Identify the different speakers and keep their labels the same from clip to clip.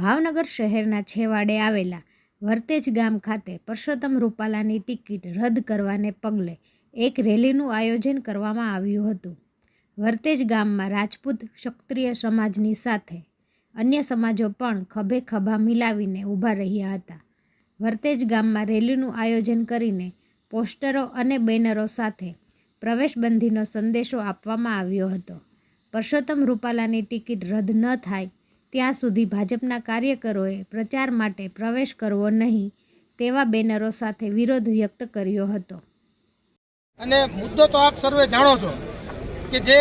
Speaker 1: ભાવનગર શહેરના છેવાડે આવેલા વરતેજ ગામ ખાતે પરસોત્તમ રૂપાલાની ટિકિટ રદ કરવાને પગલે એક રેલીનું આયોજન કરવામાં આવ્યું હતું. વર્તેજ ગામમાં રાજપૂત ક્ષત્રિય સમાજની સાથે અન્ય સમાજો પણ ખભે ખભા મિલાવીને ઊભા રહ્યા હતા. વરતેજ ગામમાં રેલીનું આયોજન કરીને પોસ્ટરો અને બેનરો સાથે પ્રવેશબંધીનો સંદેશો આપવામાં આવ્યો હતો. પરસોત્તમ રૂપાલાની ટિકિટ રદ ન થાય ત્યાં સુધી ભાજપના કાર્યકરોએ પ્રચાર માટે પ્રવેશ કરવો નહીં, તેવા બેનરો સાથે વિરોધ વ્યક્ત કર્યો હતો.
Speaker 2: અને મુદ્દો તો આપ સર્વે જાણો છો કે જે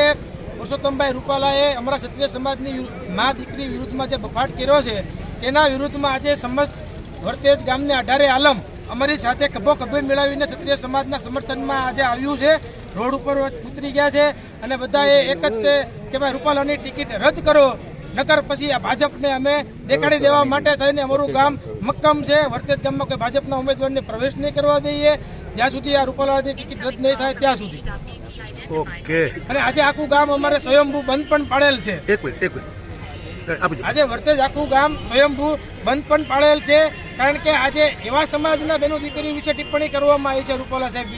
Speaker 2: પુરુષોત્તમભાઈ રૂપાલાએ અમારા ક્ષત્રિય સમાજની મા દીકરી વિરુદ્ધમાં જે બફાટ કર્યો છે, તેના વિરુદ્ધમાં આજે સમસ્ત વર્તેજ ગામને અઢારે આલમ અમારી સાથે ખભો ખભે મેળવીને ક્ષત્રિય સમાજના સમર્થનમાં આજે આવ્યું છે. રોડ ઉપર ઉતરી ગયા છે અને બધાએ એક જ કે ભાઈ રૂપાલાની ટિકિટ રદ કરો નકર પછી આ ભાજપને અમે દેખાડી દેવા માટે થઈને અમારું ગામ મક્કમ છે. વર્તેજ ગામમાં કોઈ ભાજપના ઉમેદવારને પ્રવેશ નહીં કરવા દઈએ. જ્યાં સુધી આ રૂપાલાની ટિકિટ રદ નહીં થાય ત્યાં સુધી.
Speaker 3: ઓકે.
Speaker 2: અને આજે આખું ગામ અમારે સ્વયંભૂ બંધ પણ પાડેલ છે.
Speaker 3: એક મિનિટ એક મિનિટ.
Speaker 2: આજે વર્તેજ આખું ગામ સ્વયંભૂ બંધ પણ પાડેલ છે. કારણ કે આજે એવા સમાજના બેનો દીકરીઓ વિશે ટિપ્પણી કરવામાં આવી છે. રૂપાલા સાહેબ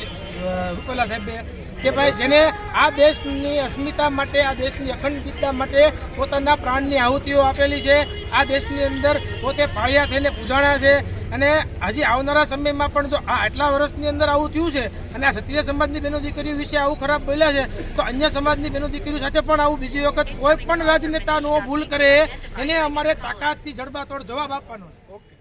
Speaker 2: રૂપાલા સાહેબે કે ભાઈ જેને આ દેશની અસ્મિતા માટે, આ દેશની અખંડિતતા માટે પોતાના પ્રાણની આહુતિઓ આપેલી છે, આ દેશની અંદર પોતે પાળિયા થઈને પૂજાણા છે. અને હજી આવનારા સમયમાં પણ જો આ આટલા વર્ષની અંદર આવું થયું છે અને આ ક્ષત્રિય સમાજની બહેનો દીકરીઓ વિશે આવું ખરાબ બોલ્યા છે, તો અન્ય સમાજની બહેનો દીકરીઓ સાથે પણ આવું બીજી વખત કોઈ પણ રાજનેતા નો ભૂલ કરે, એને અમારે તાકાતથી જડબાતોડ જવાબ આપવાનો છે.